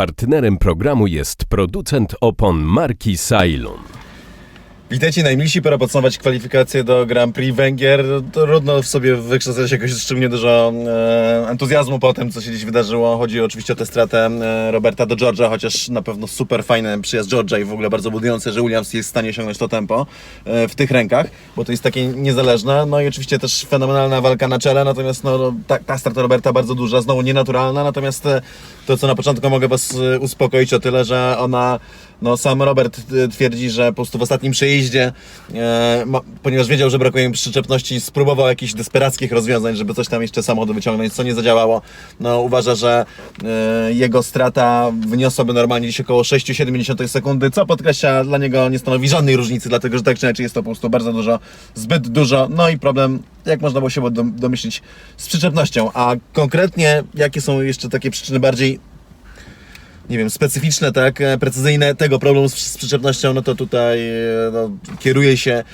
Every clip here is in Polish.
Partnerem programu jest producent opon marki Sailon. Witajcie najmilsi, pora podsumować kwalifikacje do Grand Prix Węgier. Trudno w sobie wykształcać jakoś szczególnie dużo e, entuzjazmu po tym, co się dziś wydarzyło. Chodzi oczywiście o tę stratę e, Roberta do George'a, chociaż na pewno super fajny przyjazd George'a i w ogóle bardzo budujący, że Williams jest w stanie osiągnąć to tempo e, w tych rękach, bo to jest takie niezależne. No i oczywiście też fenomenalna walka na czele, natomiast no, no, ta, ta strata Roberta bardzo duża, znowu nienaturalna, natomiast e, to, co na początku mogę Was e, uspokoić o tyle, że ona no sam Robert e, twierdzi, że po prostu w ostatnim przejeździe, e, ma, ponieważ wiedział, że brakuje im przyczepności, spróbował jakichś desperackich rozwiązań, żeby coś tam jeszcze samochodu wyciągnąć, co nie zadziałało. No uważa, że e, jego strata wyniosłaby normalnie gdzieś około 6,7 sekundy, co podkreśla dla niego nie stanowi żadnej różnicy, dlatego że tak czy inaczej jest to po prostu bardzo dużo, zbyt dużo. No i problem, jak można było się dom- domyślić, z przyczepnością. A konkretnie, jakie są jeszcze takie przyczyny bardziej nie wiem, specyficzne, tak, e, precyzyjne tego problemu z, z przyczepnością, no to tutaj e, no, kieruje się.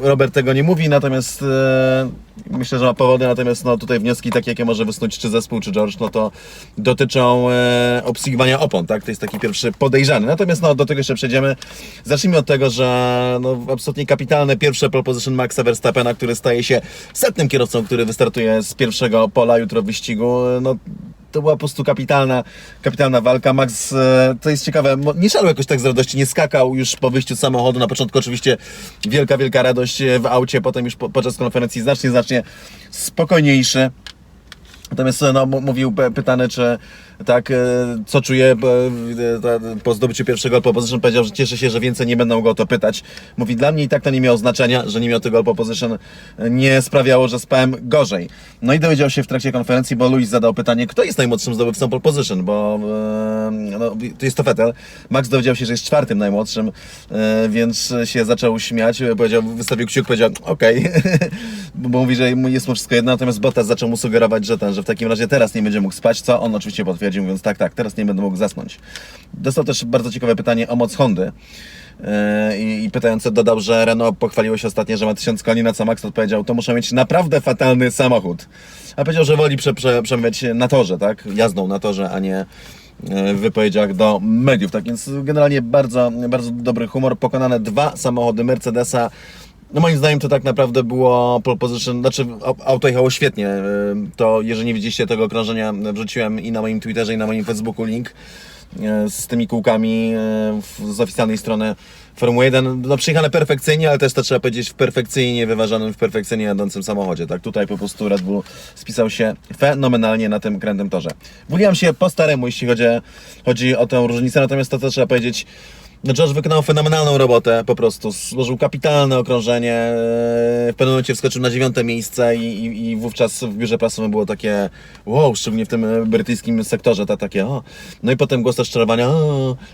Robert tego nie mówi, natomiast e, myślę, że ma powody, natomiast no, tutaj wnioski takie, jakie może wysnuć czy zespół, czy George, no to dotyczą e, obsługiwania opon, tak? To jest taki pierwszy podejrzany. Natomiast no, do tego jeszcze przejdziemy. Zacznijmy od tego, że no, absolutnie kapitalne pierwsze proposition Maxa Verstappena, który staje się setnym kierowcą, który wystartuje z pierwszego pola jutro w wyścigu. No, to była po prostu kapitalna, kapitalna walka. Max, e, to jest ciekawe, nie szalał jakoś tak z radości, nie skakał już po wyjściu z samochodu. Na początku oczywiście wielka, wielka radość e, w aucie, potem już po, podczas konferencji znacznie, znacznie spokojniejszy. Natomiast no, m- mówił pytany, czy tak, e, co czuje e, po zdobyciu pierwszego pole position, powiedział, że cieszy się, że więcej nie będą go o to pytać. Mówi, dla mnie i tak to nie miało znaczenia, że nie miał tego pole position, e, nie sprawiało, że spałem gorzej. No i dowiedział się w trakcie konferencji, bo Luis zadał pytanie, kto jest najmłodszym zdobywcą pole position, bo no, to jest to Vettel. Max dowiedział się, że jest czwartym najmłodszym, więc się zaczął śmiać, powiedział, wystawił kciuk, powiedział, okej, bo bo mówi, że jest mu wszystko jedno, natomiast Bottas zaczął mu sugerować, że ten, że w takim razie teraz nie będzie mógł spać, co on oczywiście potwierdził, mówiąc tak, tak, teraz nie będę mógł zasnąć. Dostał też bardzo ciekawe pytanie o moc Hondy. Yy, I, I pytający dodał, że Renault pochwaliło się ostatnio, że ma 1000 koni, na co Max odpowiedział, to muszę mieć naprawdę fatalny samochód. A powiedział, że woli prze, prze, przemawiać na torze, tak? Jazdą na torze, a nie w wypowiedziach do mediów. Tak więc generalnie bardzo, bardzo dobry humor. Pokonane dwa samochody Mercedesa. No moim zdaniem to tak naprawdę było pole position, znaczy au- auto jechało świetnie. To jeżeli nie widzieliście tego okrążenia, wrzuciłem i na moim Twitterze i na moim Facebooku link yy, z tymi kółkami w- z oficjalnej strony Formuły 1. No przyjechane perfekcyjnie, ale też to trzeba powiedzieć w perfekcyjnie wyważonym, w perfekcyjnie jadącym samochodzie. Tak tutaj po prostu Red Bull spisał się fenomenalnie na tym krętym torze. William się po staremu, jeśli chodzi, chodzi o tę różnicę, natomiast to co trzeba powiedzieć, George wykonał fenomenalną robotę, po prostu złożył kapitalne okrążenie, e, w pewnym momencie wskoczył na dziewiąte miejsce i, i, i wówczas w biurze prasowym było takie wow, szczególnie w tym e, brytyjskim sektorze, to takie o. No i potem głos rozczarowania,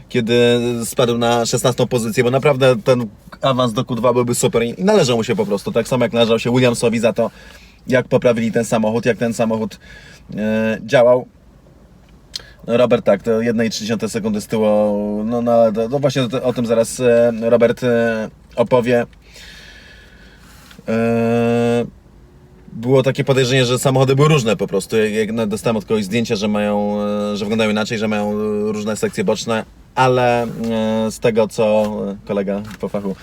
kiedy spadł na 16 pozycję, bo naprawdę ten awans do Q2 byłby super i należał mu się po prostu, tak samo jak należał się Williamsowi za to, jak poprawili ten samochód, jak ten samochód e, działał. Robert, tak, to 1,3 sekundy z tyłu. No, no, to, właśnie o, o tym zaraz e, Robert e, opowie. E, było takie podejrzenie, że samochody były różne po prostu. Jak, jak no, dostałem od kogoś zdjęcia, że mają, że wyglądają inaczej, że mają różne sekcje boczne, ale e, z tego co kolega po fachu,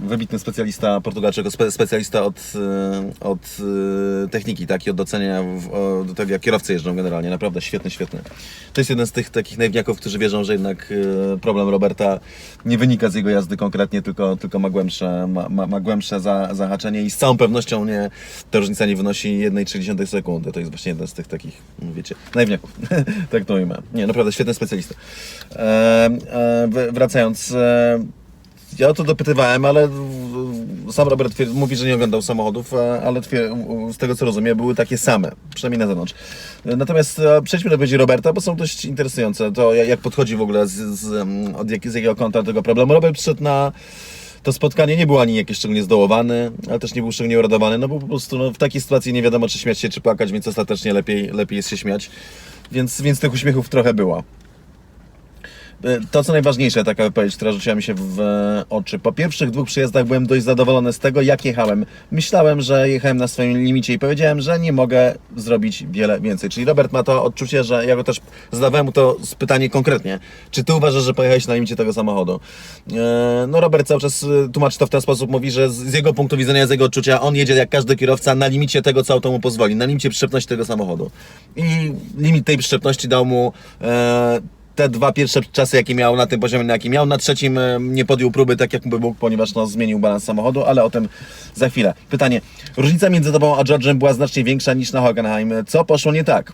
wybitny specjalista portugalczyk, spe, specjalista od, e, od e, techniki, tak, i od o, do tego, jak kierowcy jeżdżą generalnie. Naprawdę świetny, świetny. To jest jeden z tych takich naiwniaków, którzy wierzą, że jednak problem Roberta nie wynika z jego jazdy konkretnie, tylko, tylko ma głębsze, ma, ma, ma głębsze za, zahaczenie i z całą pewnością nie, ta różnica nie wynosi 1,3 sekundy. To jest właśnie jeden z tych takich, wiecie, naiwniaków. tak to ujmę. Nie, naprawdę świetny specjalista. E, e, w- wracając, e, ja o to dopytywałem, ale sam Robert twierdzi, mówi, że nie oglądał samochodów, e, ale z tego co rozumiem, były takie same, przynajmniej na zewnątrz. E, Natomiast e, przejdźmy do wypowiedzi Roberta, bo są dość interesujące. To jak podchodzi w ogóle z, z, od jak, z jakiego kąta do tego problemu. Robert przyszedł na to spotkanie, nie był ani jakiś szczególnie zdołowany, ale też nie był szczególnie uradowany, no bo po prostu no, w takiej sytuacji nie wiadomo, czy śmiać się, czy płakać, więc ostatecznie lepiej, lepiej jest się śmiać. Więc, więc tych uśmiechów trochę było. E, To, co najważniejsze, taka wypowiedź, która rzuciła mi się w oczy. Po pierwszych dwóch przyjazdach byłem dość zadowolony z tego, jak jechałem. Myślałem, że jechałem na swoim limicie i powiedziałem, że nie mogę zrobić wiele więcej. Czyli Robert ma to odczucie, że ja go też zadawałem mu to pytanie konkretnie. Czy ty uważasz, że pojechałeś na limicie tego samochodu? E, No Robert cały czas e, tłumaczy to w ten sposób, mówi, że z jego punktu widzenia, z jego odczucia, on jedzie jak każdy kierowca na limicie tego, co auto mu pozwoli, na limicie przyczepności tego samochodu. I limit tej przyczepności dał mu te dwa pierwsze czasy, jakie miał na tym poziomie, na jakim miał. Na trzecim e, nie podjął próby tak, jak by mógł, ponieważ no, zmienił balans samochodu, ale o tym za chwilę. Pytanie. Różnica między tobą a George'em była znacznie większa niż na Hockenheim. Co poszło nie tak?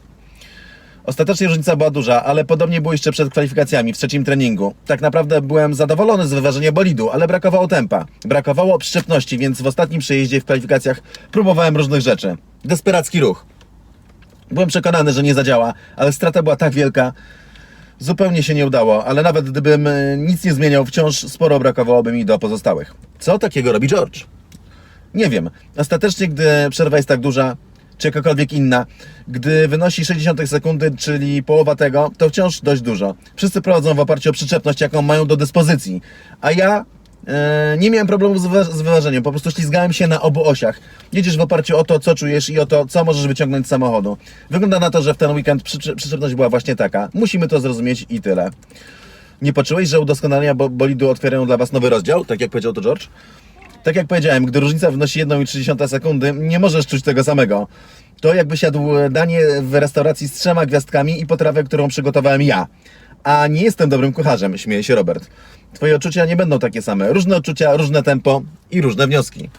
Ostatecznie różnica była duża, ale podobnie było jeszcze przed kwalifikacjami w trzecim treningu. Tak naprawdę byłem zadowolony z wyważenia bolidu, ale brakowało tempa. Brakowało przyczepności, więc w ostatnim przejeździe w kwalifikacjach próbowałem różnych rzeczy. Desperacki ruch. Byłem przekonany, że nie zadziała, ale strata była tak wielka, zupełnie się nie udało, ale nawet gdybym e, nic nie zmieniał, wciąż sporo brakowałoby mi do pozostałych. Co takiego robi George? Nie wiem. Ostatecznie, gdy przerwa jest tak duża, czy jakakolwiek inna, gdy wynosi 60 sekundy, czyli połowa tego, to wciąż dość dużo. Wszyscy prowadzą w oparciu o przyczepność, jaką mają do dyspozycji, a ja nie miałem problemów z, wywa- z wyważeniem, po prostu ślizgałem się na obu osiach. Jedziesz w oparciu o to, co czujesz i o to, co możesz wyciągnąć z samochodu. Wygląda na to, że w ten weekend przyczepność była właśnie taka. Musimy to zrozumieć i tyle. Nie poczułeś, że udoskonalenia bo- bolidu otwierają dla Was nowy rozdział, tak jak powiedział to George? Tak jak powiedziałem, gdy różnica wynosi 1,3 sekundy, nie możesz czuć tego samego. To jakbyś jadł danie w restauracji z trzema gwiazdkami i potrawę, którą przygotowałem ja. A nie jestem dobrym kucharzem, śmieje się Robert. Twoje odczucia nie będą takie same. Różne odczucia, różne tempo i różne wnioski.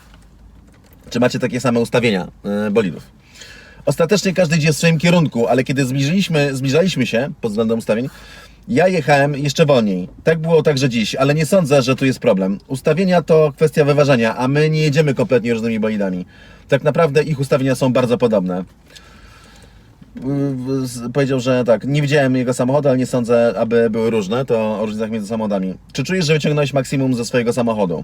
Czy macie takie same ustawienia yy, bolidów? Ostatecznie każdy idzie w swoim kierunku, ale kiedy zbliżyliśmy, zbliżaliśmy się pod względem ustawień, ja jechałem jeszcze wolniej. Tak było także dziś, ale nie sądzę, że tu jest problem. Ustawienia to kwestia wyważenia, a my nie jedziemy kompletnie różnymi bolidami. Tak naprawdę ich ustawienia są bardzo podobne. Powiedział, że tak, nie widziałem jego samochodu, ale nie sądzę, aby były różne. To o różnicach między samochodami. Czy czujesz, że wyciągnąłeś maksimum ze swojego samochodu?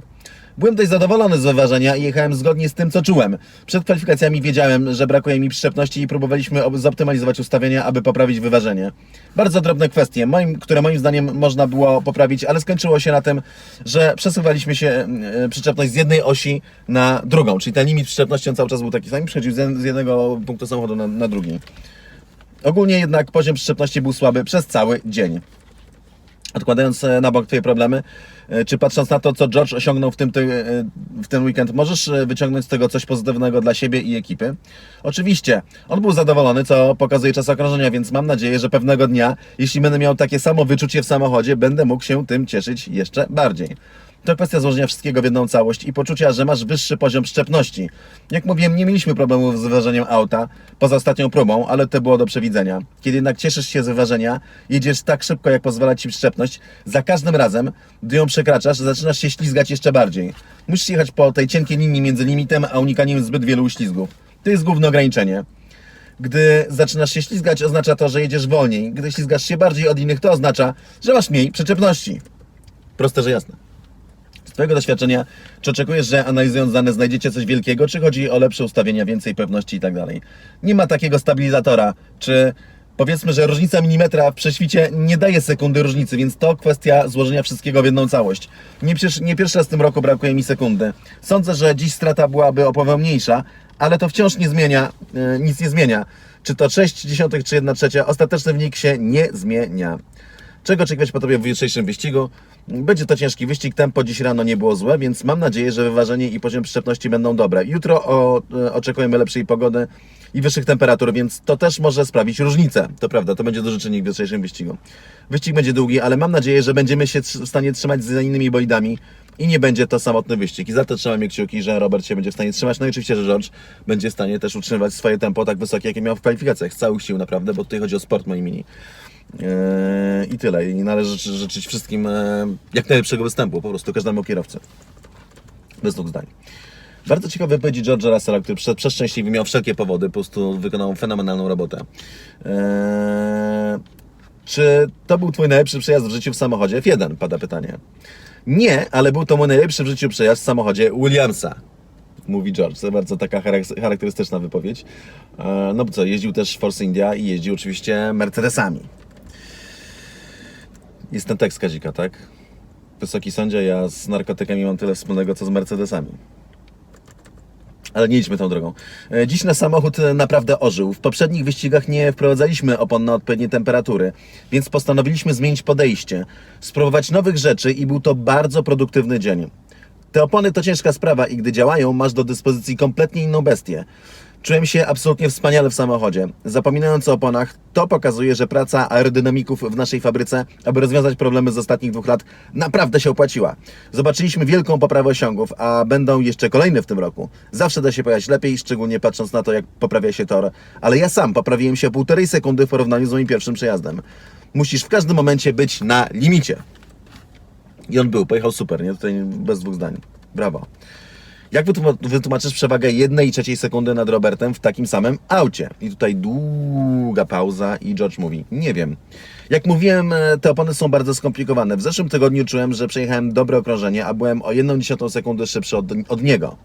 Byłem dość zadowolony z wyważenia i jechałem zgodnie z tym, co czułem. Przed kwalifikacjami wiedziałem, że brakuje mi przyczepności i próbowaliśmy zoptymalizować ustawienia, aby poprawić wyważenie. Bardzo drobne kwestie, moim, które moim zdaniem można było poprawić, ale skończyło się na tym, że przesuwaliśmy się e, przyczepność z jednej osi na drugą, czyli ten limit przyczepności on cały czas był taki sam przechodził z jed- z jednego punktu samochodu na, na drugi. Ogólnie jednak poziom przyczepności był słaby przez cały dzień. Odkładając e, na bok Twoje problemy, czy patrząc na to, co George osiągnął w, tym, ty, e, w ten weekend, możesz e, wyciągnąć z tego coś pozytywnego dla siebie i ekipy? Oczywiście, on był zadowolony, co pokazuje czas okrążenia, więc mam nadzieję, że pewnego dnia, jeśli będę miał takie samo wyczucie w samochodzie, będę mógł się tym cieszyć jeszcze bardziej. To kwestia złożenia wszystkiego w jedną całość i poczucia, że masz wyższy poziom przyczepności. Jak mówiłem, nie mieliśmy problemów z wyważeniem auta poza ostatnią próbą, ale to było do przewidzenia. Kiedy jednak cieszysz się z wyważenia, jedziesz tak szybko, jak pozwala ci przyczepność, za każdym razem, gdy ją przekraczasz, zaczynasz się ślizgać jeszcze bardziej. Musisz jechać po tej cienkiej linii między limitem a unikaniem zbyt wielu uślizgów. To jest główne ograniczenie. Gdy zaczynasz się ślizgać, oznacza to, że jedziesz wolniej. Gdy ślizgasz się bardziej od innych, to oznacza, że masz mniej przyczepności. Proste, że jasne. Twojego doświadczenia, czy oczekujesz, że analizując dane znajdziecie coś wielkiego, czy chodzi o lepsze ustawienia, więcej pewności i tak dalej? Nie ma takiego stabilizatora, czy powiedzmy, że różnica milimetra w prześwicie nie daje sekundy różnicy, więc to kwestia złożenia wszystkiego w jedną całość. Nie, nie pierwszy raz w tym roku brakuje mi sekundy. Sądzę, że dziś strata byłaby o połowę mniejsza, ale to wciąż nie zmienia, e, nic nie zmienia. Czy to 6 dziesiątych, czy 1 trzecia, ostateczny wynik się nie zmienia. Czego oczekiwać po Tobie w jutrzejszym wyścigu? Będzie to ciężki wyścig, tempo dziś rano nie było złe, więc mam nadzieję, że wyważenie i poziom przyczepności będą dobre. Jutro o, e, oczekujemy lepszej pogody i wyższych temperatur, więc to też może sprawić różnicę. To prawda, to będzie duży czynnik w jutrzejszym wyścigu. Wyścig będzie długi, ale mam nadzieję, że będziemy się w stanie trzymać z innymi bolidami i nie będzie to samotny wyścig. I za to trzymamy kciuki, że Robert się będzie w stanie trzymać. No i oczywiście, że George będzie w stanie też utrzymywać swoje tempo tak wysokie, jakie miał w kwalifikacjach. Z całych sił naprawdę, bo tutaj chodzi o sport moim mini. Eee, I tyle. I należy życzy- życzyć wszystkim e, jak najlepszego występu, po prostu każdemu kierowcy. Bez dwóch zdań. Bardzo ciekawe wypowiedzi George'a Russella, który prze, przeszczęśliwie miał wszelkie powody, po prostu wykonał fenomenalną robotę. Eee, czy to był Twój najlepszy przejazd w życiu w samochodzie? F1, pada pytanie. Nie, ale był to mój najlepszy w życiu przejazd w samochodzie Williamsa. Mówi George, to bardzo taka charak- charakterystyczna wypowiedź. Eee, No bo co, jeździł też Force India i jeździł oczywiście Mercedesami. Jest ten tekst Kazika, tak? Wysoki sądzie, ja z narkotykami mam tyle wspólnego, co z Mercedesami. Ale nie idźmy tą drogą. E, Dziś nasz samochód e, naprawdę ożył. W poprzednich wyścigach nie wprowadzaliśmy opon na odpowiednie temperatury, więc postanowiliśmy zmienić podejście, spróbować nowych rzeczy i był to bardzo produktywny dzień. Te opony to ciężka sprawa i gdy działają, masz do dyspozycji kompletnie inną bestię. Czułem się absolutnie wspaniale w samochodzie. Zapominając o oponach, to pokazuje, że praca aerodynamików w naszej fabryce, aby rozwiązać problemy z ostatnich dwóch lat, naprawdę się opłaciła. Zobaczyliśmy wielką poprawę osiągów, a będą jeszcze kolejne w tym roku. Zawsze da się pojechać lepiej, szczególnie patrząc na to, jak poprawia się tor. Ale ja sam poprawiłem się o półtorej sekundy w porównaniu z moim pierwszym przejazdem. Musisz w każdym momencie być na limicie. I on był, pojechał super, nie? Tutaj bez dwóch zdań. Brawo. Jak wytłuma- wytłumaczysz przewagę jednej trzeciej sekundy nad Robertem w takim samym aucie? I tutaj długa pauza i George mówi, nie wiem. Jak mówiłem, e, te opony są bardzo skomplikowane. W zeszłym tygodniu czułem, że przejechałem dobre okrążenie, a byłem o jedną dziesiątą sekundy szybszy od, od niego.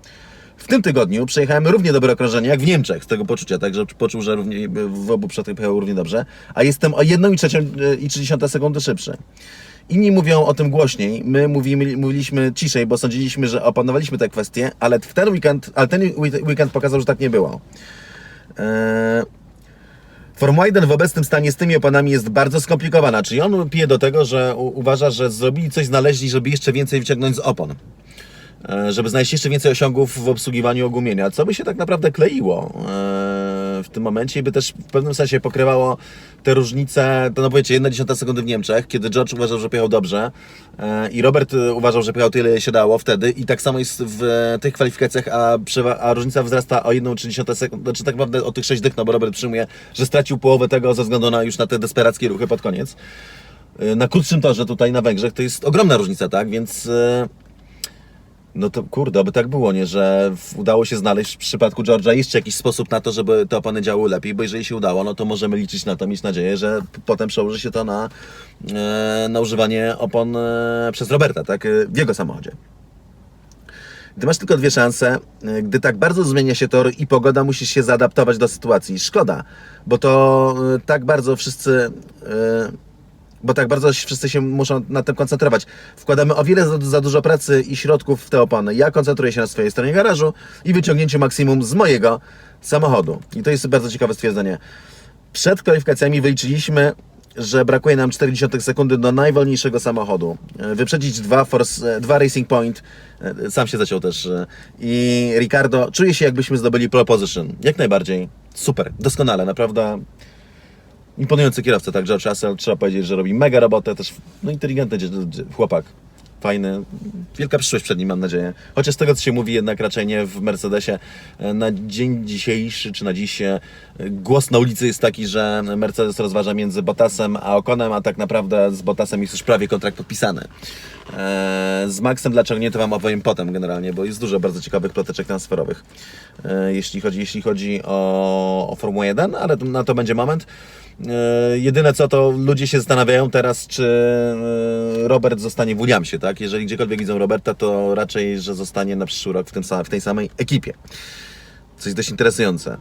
W tym tygodniu przejechałem równie dobre okrążenie jak w Niemczech, z tego poczucia, także poczuł, że równie, w obu przejazdach pojechał równie dobrze, a jestem o jedną i trzecią e, i 30 sekundy szybszy. Inni mówią o tym głośniej, my mówimy, mówiliśmy ciszej, bo sądziliśmy, że opanowaliśmy te kwestie, ale ten weekend, ale ten week- weekend pokazał, że tak nie było. Eee, Formuła 1 w obecnym stanie z tymi oponami jest bardzo skomplikowana, czyli on pije do tego, że uważa, że zrobili coś znaleźli, żeby jeszcze więcej wyciągnąć z opon. E, żeby znaleźć jeszcze więcej osiągów w obsługiwaniu ogumienia, co by się tak naprawdę kleiło e, tym momencie i by też w pewnym sensie pokrywało te różnice, to no powiecie, 1 dziesiąta sekundy w Niemczech, kiedy George uważał, że pojechał dobrze e, i Robert e, uważał, że pojechał tyle, się dało wtedy i tak samo jest w e, tych kwalifikacjach, a, a różnica wzrasta o 1,3 sekundy, znaczy tak naprawdę o tych 6 dych, no bo Robert przyjmuje, że stracił połowę tego ze względu na już na te desperackie ruchy pod koniec. E, Na krótszym torze tutaj na Węgrzech to jest ogromna różnica, tak, więc... E, no to kurde, aby tak było, nie? Że udało się znaleźć w przypadku George'a jeszcze jakiś sposób na to, żeby te opony działały lepiej, bo jeżeli się udało, no to możemy liczyć na to, mieć nadzieję, że potem przełoży się to na, e, na używanie opon e, przez Roberta, tak? e, W jego samochodzie. Gdy masz tylko dwie szanse, gdy tak bardzo zmienia się tor i pogoda, musisz się zaadaptować do sytuacji. Szkoda, bo to tak bardzo wszyscy. Bo tak bardzo wszyscy się muszą na tym koncentrować. Wkładamy o wiele za, za dużo pracy i środków w te opony. Ja koncentruję się na swojej stronie garażu i wyciągnięciu maksimum z mojego samochodu. I to jest bardzo ciekawe stwierdzenie. Przed kwalifikacjami wyliczyliśmy, że brakuje nam 40 sekundy do najwolniejszego samochodu. E, Wyprzedzić dwa, force, e, dwa Racing Point, e, sam się zaciął też, i Ricardo, czuje się jakbyśmy zdobyli pole position. Jak najbardziej. Super, doskonale, naprawdę imponujący kierowca, tak, George Russell, trzeba powiedzieć, że robi mega robotę, też no, inteligentny chłopak, fajny, wielka przyszłość przed nim mam nadzieję. Chociaż z tego co się mówi jednak raczej nie w Mercedesie, e, na dzień dzisiejszy czy na dziś e, głos na ulicy jest taki, że Mercedes rozważa między Bottasem a Okonem, a tak naprawdę z Bottasem jest już prawie kontrakt podpisany. E, Z Maxem dlaczego nie, to Wam opowiem potem generalnie, bo jest dużo bardzo ciekawych ploteczek transferowych, e, jeśli chodzi, jeśli chodzi o, o Formułę 1, ale na to będzie moment. E, Jedyne co to ludzie się zastanawiają teraz, czy Robert zostanie w Williamsie, tak? Jeżeli gdziekolwiek widzą Roberta, to raczej, że zostanie na przyszły rok w, tym, w tej samej ekipie. Co jest dość interesujące,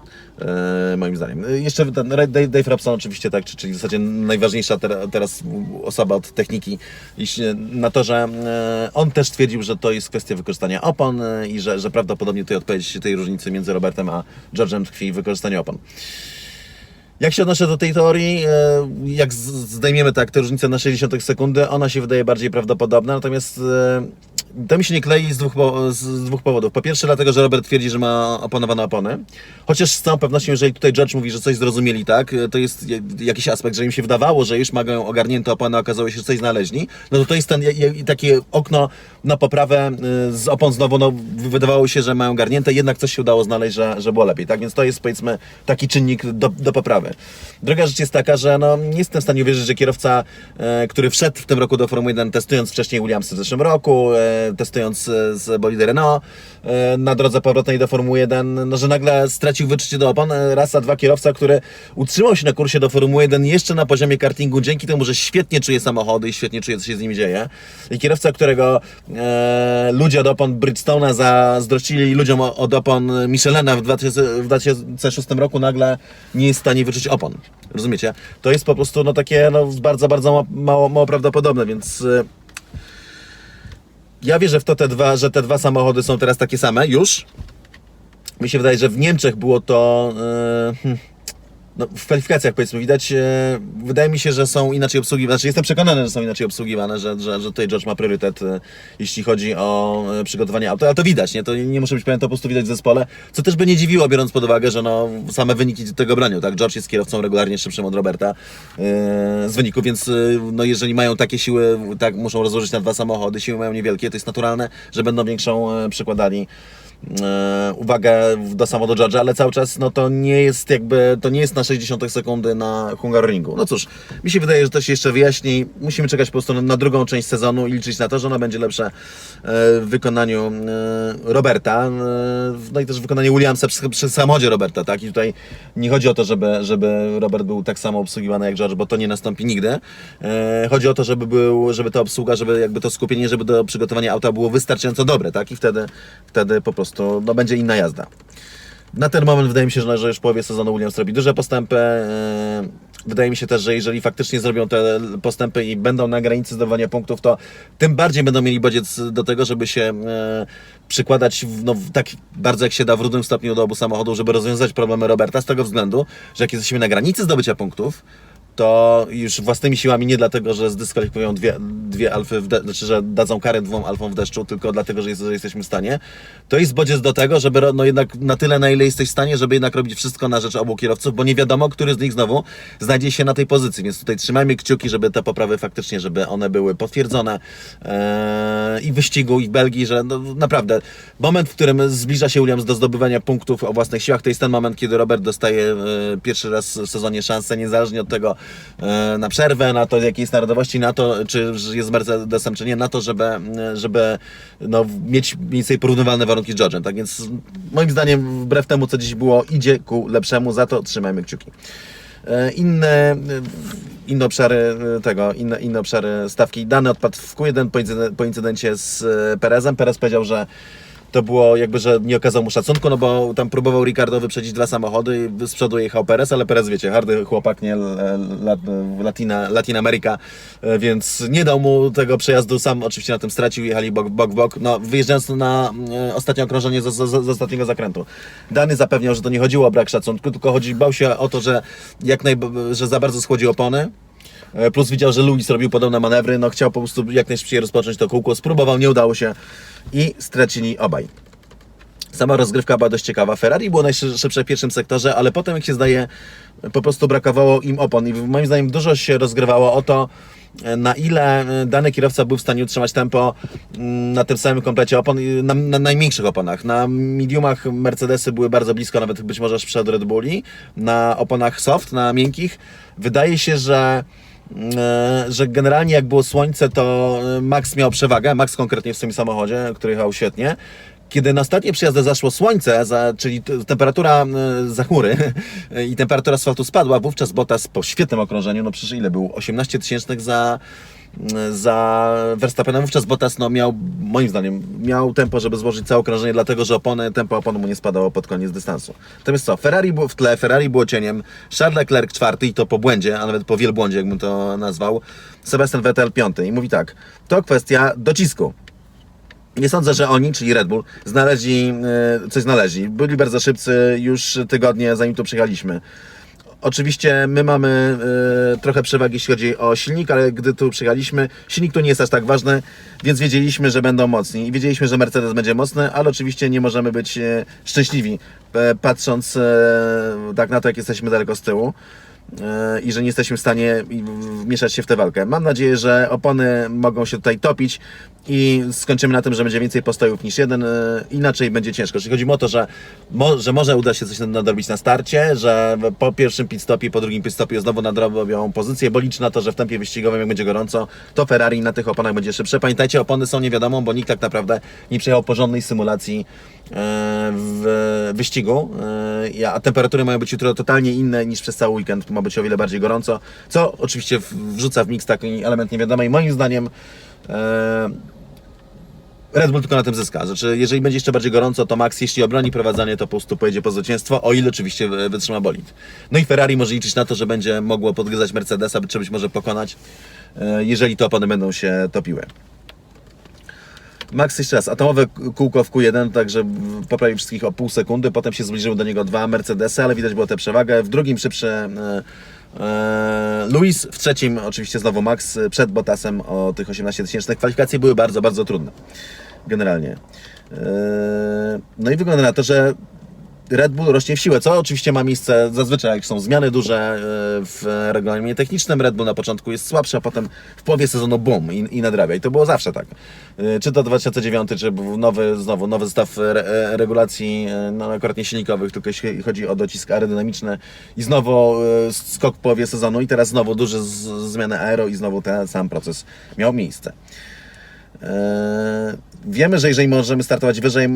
e, moim zdaniem. E, Jeszcze ten Dave, Dave Robson oczywiście, tak, czy- czyli w zasadzie najważniejsza ter, teraz osoba od techniki na to, że e, on też twierdził, że to jest kwestia wykorzystania opon i że, że prawdopodobnie tutaj odpowiedź tej różnicy między Robertem a George'em tkwi w wykorzystaniu opon. Jak się odnoszę do tej teorii, e, jak zdejmiemy tak te różnice na 60 sekundy, ona się wydaje bardziej prawdopodobna, natomiast e, to mi się nie klei z dwóch, z dwóch powodów. Po pierwsze dlatego, że Robert twierdzi, że ma oponowane opony, chociaż z całą pewnością, jeżeli tutaj George mówi, że coś zrozumieli, tak, e, to jest je- jakiś aspekt, że im się wydawało, że już mają ogarnięte opony, a okazało się, że coś znaleźli, no to to jest ten, takie okno na poprawę z opon znowu, no wydawało się, że mają garnięte, jednak coś się udało znaleźć, że, że było lepiej, tak, więc to jest powiedzmy taki czynnik do, do poprawy. Druga rzecz jest taka, że no, nie jestem w stanie uwierzyć, że kierowca, e, który wszedł w tym roku do Formuły 1, testując wcześniej Williamsy w zeszłym roku, e, testując e, z bolidy Renault na drodze powrotnej do Formuły 1, no, że nagle stracił wyczucie do opon. E, Raz, a dwa kierowca, który utrzymał się na kursie do Formuły 1 jeszcze na poziomie kartingu, dzięki temu, że świetnie czuje samochody i świetnie czuje, co się z nimi dzieje. I kierowca, którego e, ludzie od opon Bridgestone'a zazdrościli ludziom od opon Michelena w 2000 w 2006 roku, nagle nie jest w stanie wyczuć opon. Rozumiecie? To jest po prostu no, takie no, bardzo, bardzo ma- mało, mało prawdopodobne, więc y, ja wierzę w to, te dwa, że te dwa samochody są teraz takie same już. Mi się wydaje, że w Niemczech było to. hmm, no, w kwalifikacjach powiedzmy widać, e, wydaje mi się, że są inaczej obsługiwane, znaczy jestem przekonany, że są inaczej obsługiwane, że, że, że tutaj George ma priorytet, e, jeśli chodzi o e, przygotowanie auta, ale to widać, nie? To nie muszę być pewien, to po prostu widać w zespole, co też by nie dziwiło, biorąc pod uwagę, że no, same wyniki tego bronią, tak? George jest kierowcą regularnie szybszym od Roberta e, z wyników, więc e, no, jeżeli mają takie siły, tak muszą rozłożyć na dwa samochody, siły mają niewielkie, to jest naturalne, że będą większą e, przykładali uwagę do samochodu George'a, ale cały czas no to nie jest jakby, to nie jest na 60 sekundy na Hungaroringu. No cóż, mi się wydaje, że to się jeszcze wyjaśni. Musimy czekać po prostu na, drugą część sezonu i liczyć na to, że ona będzie lepsza e, w wykonaniu e, Roberta, e, no i też w wykonaniu Williamsa przy, przy Roberta, tak? I tutaj nie chodzi o to, żeby, żeby Robert był tak samo obsługiwany jak George, bo to nie nastąpi nigdy. E, chodzi o to, żeby był, żeby ta obsługa, żeby jakby to skupienie, żeby do przygotowania auta było wystarczająco dobre, tak? I wtedy, wtedy po prostu no, będzie inna jazda. Na ten moment wydaje mi się, że, już w połowie sezonu Williams robi duże postępy. E, Wydaje mi się też, że jeżeli faktycznie zrobią te postępy i będą na granicy zdobywania punktów, to tym bardziej będą mieli bodziec do tego, żeby się e, przykładać no, tak bardzo jak się da w równym stopniu do obu samochodów, żeby rozwiązać problemy Roberta z tego względu, że jak jesteśmy na granicy zdobycia punktów, to już własnymi siłami nie dlatego, że zdyskwalifikują dwie, dwie alfy, w de- znaczy, że dadzą karę dwóm alfom w deszczu, tylko dlatego, że, jest, że jesteśmy w stanie, to jest bodziec do tego, żeby no jednak na tyle, na ile jesteś w stanie, żeby jednak robić wszystko na rzecz obu kierowców, bo nie wiadomo, który z nich znowu znajdzie się na tej pozycji, więc tutaj trzymajmy kciuki, żeby te poprawy faktycznie, żeby one były potwierdzone eee, i w wyścigu, i w Belgii, że no, naprawdę moment, w którym zbliża się Williams do zdobywania punktów o własnych siłach, to jest ten moment, kiedy Robert dostaje e, pierwszy raz w sezonie szansę, niezależnie od tego e, na przerwę, na to jakiej jest narodowości, na to, czy jest Mercedesem, czy nie, na to, żeby, e, żeby no, mieć mniej więcej porównywalne warunki z George'em. Tak więc moim zdaniem, wbrew temu, co dziś było, idzie ku lepszemu, za to trzymajmy kciuki. E, Inne, e, inne obszary e, tego, inne, inne obszary stawki. Dany odpadł w Q1 po, incyden- po incydencie z e, Perezem. Perez powiedział, że to było jakby, że nie okazał mu szacunku, no bo tam próbował Ricardo wyprzedzić dwa samochody i z przodu jechał Perez, ale Perez, wiecie, hardy chłopak, nie, Lat, Latina, Latin America, e, więc nie dał mu tego przejazdu, sam oczywiście na tym stracił, jechali bok, bok bok, no wyjeżdżając na e, ostatnie okrążenie z, z, z ostatniego zakrętu. Dany zapewniał, że to nie chodziło o brak szacunku, tylko chodzi, bał się o to, że jak naj, że za bardzo schłodzi opony, Plus widział, że Luis robił podobne manewry, no chciał po prostu jak najszybciej rozpocząć to kółko, spróbował, nie udało się i stracili obaj. Sama rozgrywka była dość ciekawa. Ferrari było najszybsze w pierwszym sektorze, ale potem, jak się zdaje, po prostu brakowało im opon. I moim zdaniem dużo się rozgrywało o to, na ile dany kierowca był w stanie utrzymać tempo mm, na tym samym komplecie opon, na, na najmniejszych oponach. Na mediumach Mercedesy były bardzo blisko, nawet być może przed Red Bulli. Na oponach soft, na miękkich, wydaje się, że e, że generalnie jak było słońce, to e, Max miał przewagę, Max konkretnie w swoim samochodzie, który jechał świetnie. Kiedy na ostatnie przyjazdy zaszło słońce, za, czyli temperatura e, za chmury i temperatura asfaltu spadła, wówczas Bottas po świetnym okrążeniu, no przecież ile był? 18 tysięcznych za, za Verstappenem. Wówczas Bottas no, miał, moim zdaniem, miał tempo, żeby złożyć całe okrążenie, dlatego że opony, tempo opon mu nie spadało pod koniec dystansu. Natomiast co, Ferrari było w tle, Ferrari było cieniem, Charles Leclerc czwarty i to po błędzie, a nawet po wielbłądzie, jakbym to nazwał, Sebastian Vettel piąty. I mówi tak, to kwestia docisku. Nie sądzę, że oni, czyli Red Bull, znaleźli, e, coś znaleźli. Byli bardzo szybcy już tygodnie, zanim tu przyjechaliśmy. Oczywiście my mamy e, trochę przewagi, jeśli chodzi o silnik, ale gdy tu przyjechaliśmy, silnik tu nie jest aż tak ważny, więc wiedzieliśmy, że będą mocni. I wiedzieliśmy, że Mercedes będzie mocny, ale oczywiście nie możemy być e, szczęśliwi, e, patrząc e, tak na to, jak jesteśmy daleko z tyłu i że nie jesteśmy w stanie wmieszać się w tę walkę. Mam nadzieję, że opony mogą się tutaj topić i skończymy na tym, że będzie więcej postojów niż jeden, e, inaczej będzie ciężko. Czyli chodzi o to, że, mo, że może uda się coś nadrobić na starcie, że po pierwszym pit stopie, po drugim pit stopie znowu nadrobią pozycję, bo liczę na to, że w tempie wyścigowym, jak będzie gorąco, to Ferrari na tych oponach będzie szybsze. Pamiętajcie, opony są niewiadomą, bo nikt tak naprawdę nie przejechał porządnej symulacji e, w wyścigu, e, a temperatury mają być jutro totalnie inne niż przez cały weekend, ma być o wiele bardziej gorąco, co oczywiście wrzuca w miks taki element niewiadomy i moim zdaniem Red Bull tylko na tym zyska. Znaczy, jeżeli będzie jeszcze bardziej gorąco, to Max, jeśli obroni prowadzenie, to po prostu pojedzie po zwycięstwo, o ile oczywiście e, wytrzyma bolid. No i Ferrari może liczyć na to, że będzie mogło podgryzać Mercedesa, czy być może pokonać, e, jeżeli to opony będą się topiły. Max jeszcze raz, atomowe kółko w Q1, także poprawił wszystkich o pół sekundy, potem się zbliżyły do niego dwa Mercedesy, ale widać było tę przewagę. W drugim szybszy e, e, Luis, w trzecim oczywiście znowu Max e, przed Bottasem o tych 18 tysięcznych. Kwalifikacje były bardzo, bardzo trudne, generalnie. E, no i wygląda na to, że Red Bull rośnie w siłę, co oczywiście ma miejsce zazwyczaj, jak są zmiany duże e, w regulaminie technicznym. Red Bull na początku jest słabszy, a potem w połowie sezonu boom i, i nadrabia. I to było zawsze tak. E, Czy to 2009, czy nowy, znowu nowy zestaw re, e, regulacji, e, no akurat nie silnikowych, tylko jeśli chodzi o docisk aerodynamiczny i znowu skok w połowie sezonu i teraz znowu duże zmiany aero i znowu ten sam proces miał miejsce. Wiemy, że jeżeli możemy startować wyżej,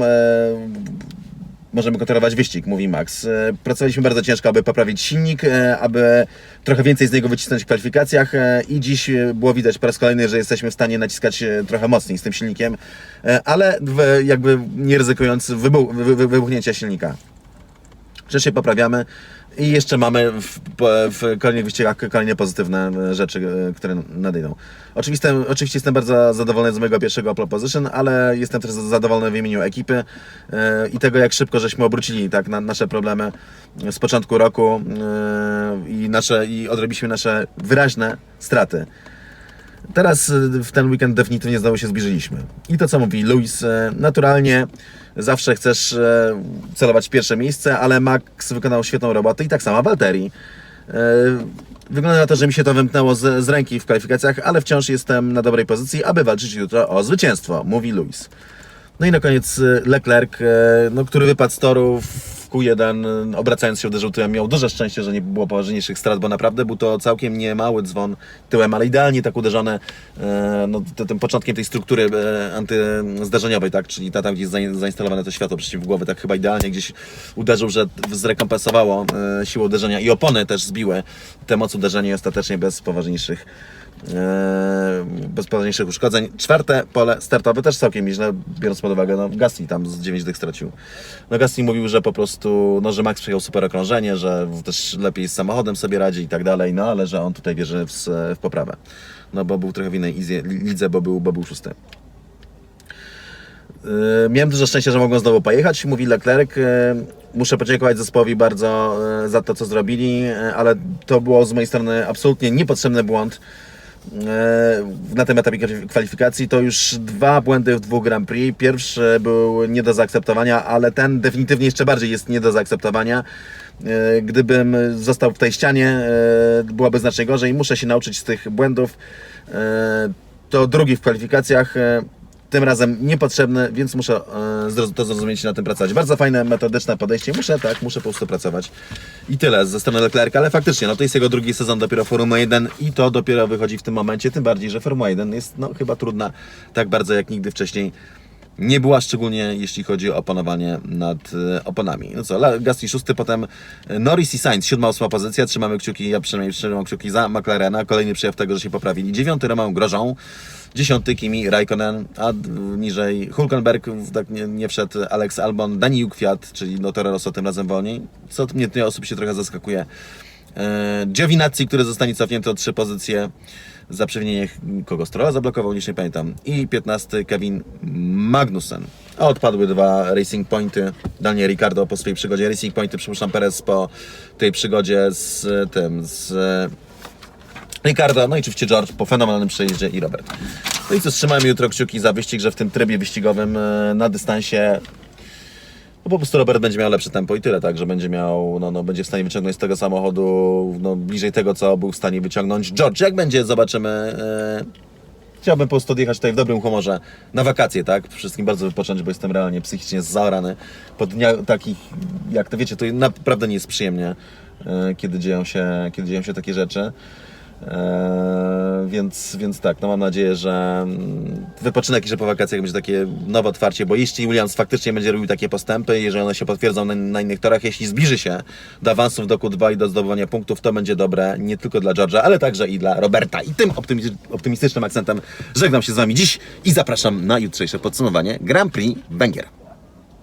możemy kontrolować wyścig, mówi Max. E, Pracowaliśmy bardzo ciężko, aby poprawić silnik, e, aby trochę więcej z niego wycisnąć w kwalifikacjach e, i dziś było widać po raz kolejny, że jesteśmy w stanie naciskać trochę mocniej z tym silnikiem, ale jakby nie ryzykując wybuch, wy, wy, wybuchnięcia silnika. Rzecz się poprawiamy i jeszcze mamy w, w kolejnych wyścigach kolejne pozytywne e, rzeczy, e, które nadejdą. Oczywiście, oczywiście jestem bardzo zadowolony z mojego pierwszego pole position, ale jestem też zadowolony w imieniu ekipy e, i tego, jak szybko żeśmy obrócili tak, na, nasze problemy z początku roku i, nasze, i odrobiliśmy nasze wyraźne straty. Teraz w ten weekend definitywnie znowu się zbliżyliśmy. I to, co mówi Luis, naturalnie zawsze chcesz y, celować w pierwsze miejsce, ale Max wykonał świetną robotę i tak samo Walteri. Y, Wygląda na to, że mi się to wymknęło z, z ręki w kwalifikacjach, ale wciąż jestem na dobrej pozycji, aby walczyć jutro o zwycięstwo, mówi Luis. No i na koniec y, Leclerc, no, który wypadł z toru Q1, y, obracając się uderzył tyłem. Miał duże szczęście, że nie było poważniejszych strat, bo naprawdę był to całkiem niemały dzwon tyłem, ale idealnie tak uderzone no, tym początkiem tej struktury e, antyzdarzeniowej, tak? czyli ta, tam gdzie jest zain- zainstalowane to światło przeciwgłowe, tak chyba idealnie gdzieś uderzył, że zrekompensowało e, siłę uderzenia i opony też zbiły tę moc uderzenia i ostatecznie bez poważniejszych e, bez poważniejszych uszkodzeń. Czwarte pole startowe też całkiem nieźle, biorąc pod uwagę, no Gasly tam z 9 dych stracił. No Gasly mówił, że po prostu, no że Max przejechał super okrążenie, że też lepiej z samochodem sobie radzi i tak dalej, no ale że on tutaj wierzy w, w poprawę. No bo był trochę w innej lidze, bo był, bo był szósty. Yy, Miałem dużo szczęścia, że mogłem znowu pojechać, mówi Leclerc. Yy, Muszę podziękować zespołowi bardzo yy, za to, co zrobili, yy, ale to było z mojej strony absolutnie niepotrzebny błąd yy, na tym etapie kwalif- kwalifikacji. To już dwa błędy w dwóch Grand Prix. Pierwszy był nie do zaakceptowania, ale ten definitywnie jeszcze bardziej jest nie do zaakceptowania. Yy, Gdybym został w tej ścianie, yy, byłoby znacznie gorzej. Muszę się nauczyć z tych błędów. To drugi w kwalifikacjach. Tym razem niepotrzebny, więc muszę e, to zrozumieć i na tym pracować. Bardzo fajne, metodyczne podejście. Muszę, tak, muszę po prostu pracować. I tyle ze strony Leclerca, ale faktycznie, no to jest jego drugi sezon dopiero Formuły 1 i to dopiero wychodzi w tym momencie, tym bardziej, że Formuła 1 jest no, chyba trudna tak bardzo jak nigdy wcześniej. Nie była szczególnie jeśli chodzi o opanowanie nad e, oponami. No co, Gasly szósty, potem e, Norris i Sainz, siódma, ósma pozycja. Trzymamy kciuki, ja przynajmniej trzymam kciuki za McLarena. Kolejny przejaw tego, że się poprawili. Dziewiąty Romain Grosjean, dziesiąty Kimi Raikkonen, a niżej Hulkenberg, tak nie, nie wszedł Alex Albon, Daniel Kwiat, czyli no Toro Rosso tym razem wolniej, co mnie mnie osobiście trochę zaskakuje. E, Giovinazzi, który zostanie cofnięty o trzy pozycje za przewinienie kogo Strolla zablokował, już nie pamiętam. I 15 Kevin Magnussen. A odpadły dwa Racing Pointy. Daniel Ricardo po swojej przygodzie. Racing Pointy, przepraszam, Perez po tej przygodzie z tym, z Ricardo, no i oczywiście George po fenomenalnym przejeździe i Robert. No i co, trzymajmy jutro kciuki za wyścig, że w tym trybie wyścigowym e, na dystansie no po prostu Robert będzie miał lepsze tempo i tyle, tak, że będzie miał, no, no będzie w stanie wyciągnąć z tego samochodu no, bliżej tego, co był w stanie wyciągnąć George. Jak będzie, zobaczymy. E, chciałbym po prostu odjechać tutaj w dobrym humorze na wakacje, tak? Wszystkim bardzo wypocząć, bo jestem realnie psychicznie zaorany. Po dniach takich, jak to wiecie, to naprawdę nie jest przyjemnie, e, kiedy dzieją się, kiedy dzieją się takie rzeczy. Eee, więc, więc tak, no mam nadzieję, że mm, wypoczynek jeszcze po wakacjach będzie takie nowe otwarcie, bo jeśli Williams faktycznie będzie robił takie postępy, jeżeli one się potwierdzą na, na innych torach, jeśli zbliży się do awansów do Q2 i do zdobywania punktów, to będzie dobre nie tylko dla George'a, ale także i dla Roberta. I tym optymi- optymistycznym akcentem żegnam się z Wami dziś i zapraszam na jutrzejsze podsumowanie Grand Prix Węgier.